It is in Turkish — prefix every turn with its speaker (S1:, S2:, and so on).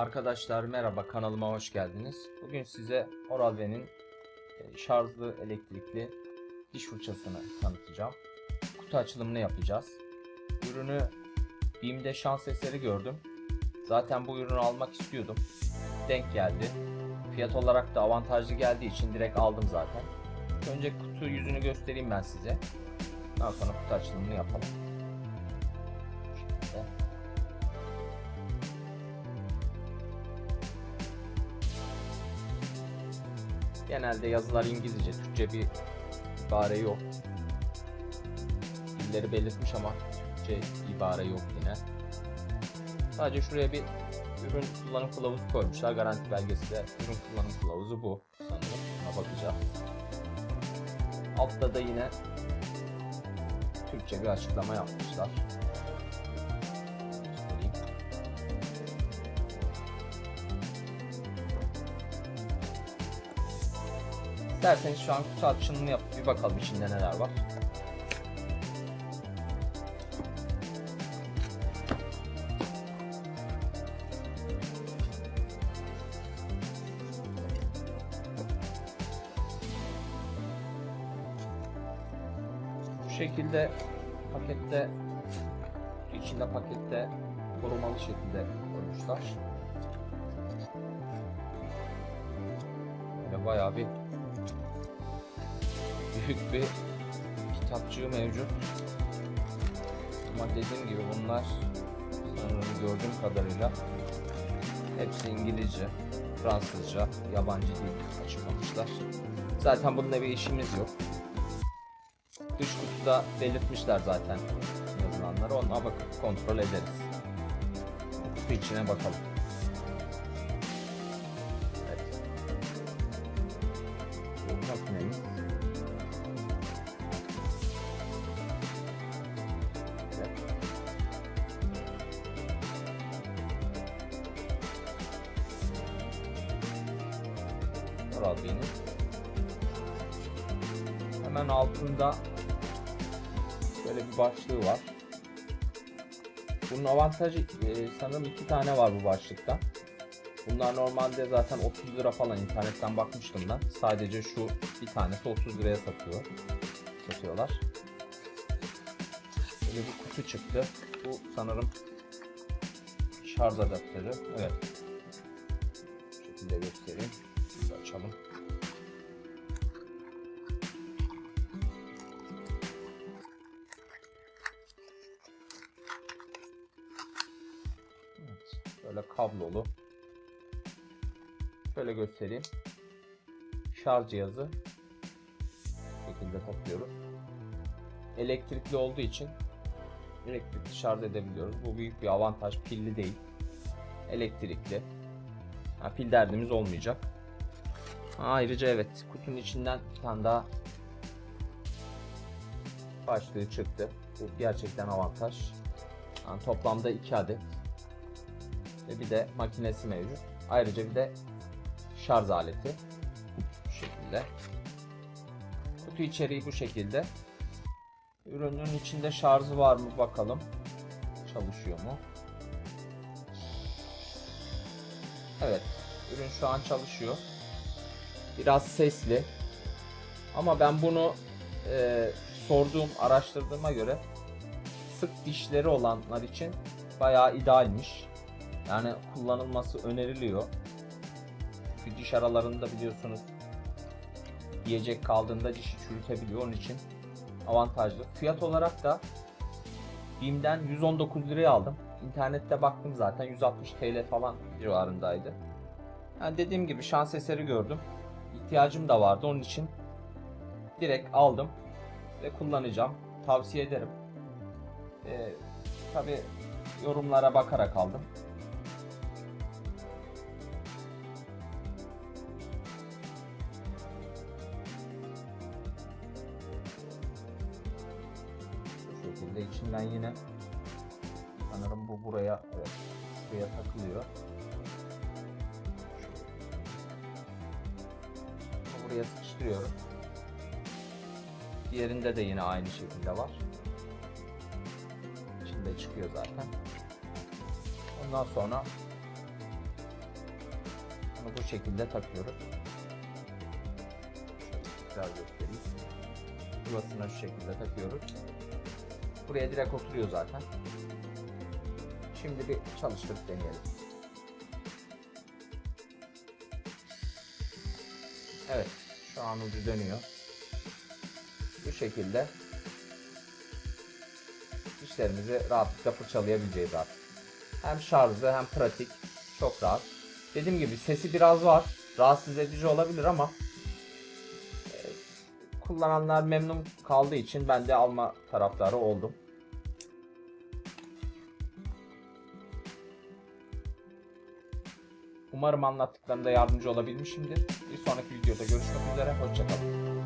S1: Arkadaşlar merhaba kanalıma hoş geldiniz. Bugün size Oral-B'nin e, şarjlı elektrikli diş fırçasını tanıtacağım. Kutu açılımını yapacağız. Ürünü BİM'de şans eseri gördüm. Zaten bu ürünü almak istiyordum. Denk geldi. Fiyat olarak da avantajlı geldiği için direkt aldım zaten. Önce kutu yüzünü göstereyim ben size. Daha sonra kutu açılımını yapalım. Genelde yazılar İngilizce, Türkçe bir ibare yok. Dilleri belirtmiş ama Türkçe ibare yok yine. Sadece şuraya bir ürün kullanım kılavuzu koymuşlar. Garanti belgesi de ürün kullanım kılavuzu bu sanırım. Buna bakacağım. Altta da yine Türkçe bir açıklama yapmışlar. İsterseniz şu an kutu açılımını yapıp bir bakalım içinde neler var. Bu şekilde pakette içinde pakette korumalı şekilde koymuşlar. Böyle bayağı bir büyük bir kitapçığı mevcut. Ama dediğim gibi bunlar sanırım gördüğüm kadarıyla hepsi İngilizce, Fransızca, yabancı dil açıklamışlar. Zaten bununla bir işimiz yok. Dış kutuda belirtmişler zaten yazılanları. Ona bakıp kontrol ederiz. Kutu içine bakalım. Oral B'nin hemen altında böyle bir başlığı var. Bunun avantajı e, sanırım iki tane var bu başlıkta. Bunlar normalde zaten 30 lira falan internetten bakmıştım ben. Sadece şu bir tanesi 30 liraya satıyor. Satıyorlar. Böyle bir kutu çıktı. Bu sanırım şarj adaptörü. Evet. Bu şekilde göstereyim. Biz açalım. Evet, böyle kablolu. Şöyle göstereyim. Şarj cihazı. Şekilde takıyoruz. Elektrikli olduğu için elektrikli şarj edebiliyoruz. Bu büyük bir avantaj. Pilli değil. Elektrikli. Ha, pil derdimiz olmayacak. Ayrıca evet kutunun içinden bir tane daha başlığı çıktı. Bu gerçekten avantaj. Yani toplamda 2 adet ve bir de makinesi mevcut. Ayrıca bir de şarj aleti. Bu şekilde. Kutu içeriği bu şekilde. Ürünün içinde şarjı var mı bakalım. Çalışıyor mu? Evet. Ürün şu an çalışıyor. Biraz sesli. Ama ben bunu e, sorduğum, araştırdığıma göre sık dişleri olanlar için bayağı idealmiş. Yani kullanılması öneriliyor. Çünkü diş aralarında biliyorsunuz yiyecek kaldığında dişi çürütebiliyor. Onun için avantajlı. Fiyat olarak da BİM'den 119 liraya aldım. İnternette baktım zaten 160 TL falan civarındaydı. Yani dediğim gibi şans eseri gördüm. İhtiyacım da vardı onun için direkt aldım ve kullanacağım. Tavsiye ederim. Ee, Tabi yorumlara bakarak aldım. Bu şekilde içinden yine sanırım bu buraya evet şuraya takılıyor. Buraya sıkıştırıyorum. Diğerinde de yine aynı şekilde var. İçinde çıkıyor zaten. Ondan sonra Bunu bu şekilde takıyoruz. Şöyle tekrar göstereyim. Burasına şu şekilde takıyoruz. Buraya direkt oturuyor zaten. Şimdi bir çalıştırıp deneyelim. Evet, şu an ucu dönüyor. Bu şekilde işlerimizi rahatlıkla fırçalayabileceğiz artık. Hem şarjlı hem pratik. Çok rahat. Dediğim gibi sesi biraz var. Rahatsız edici olabilir ama e, kullananlar memnun kaldığı için ben de alma taraftarı oldum. Umarım anlattıklarımda yardımcı olabilmişimdir. Bir sonraki videoda görüşmek üzere. Hoşçakalın.